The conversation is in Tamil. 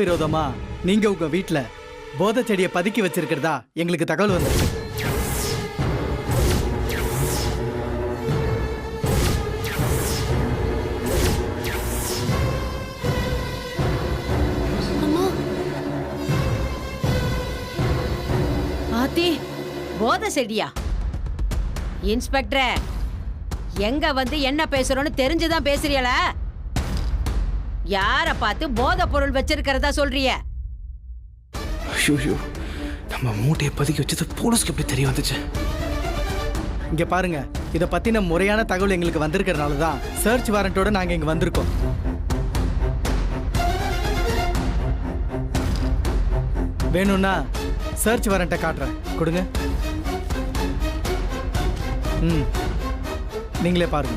விரோதமா? நீங்க உங்க வீட்ல போத செடியை பதுக்கி வச்சிருக்கிறதா? எங்களுக்கு தகவல் வந்திருக்கு ஆத்தி போத செடியா? இன்ஸ்பெக்டர் எங்க வந்து என்ன பேசுறோம்னு தெரிஞ்சுதான் பேசுறீங்களா? யார பார்த்து போதை பொருள் வச்சிருக்கிறதா சொல்றிய ஐயோ நம்ம மூட்டையை பதுக்கி வச்சது போலீஸ்க்கு எப்படி தெரிய வந்துச்சு? இங்க பாருங்க இத பத்தின முறையான தகவல் எங்களுக்கு வந்திருக்கிறனால தான் சர்ச் வாரண்டோட நாங்க இங்க வந்திருக்கோம். வேணும்னா சர்ச் வாரண்ட்டை காட்டுறேன். கொடுங்க. ம். நீங்களே பாருங்க.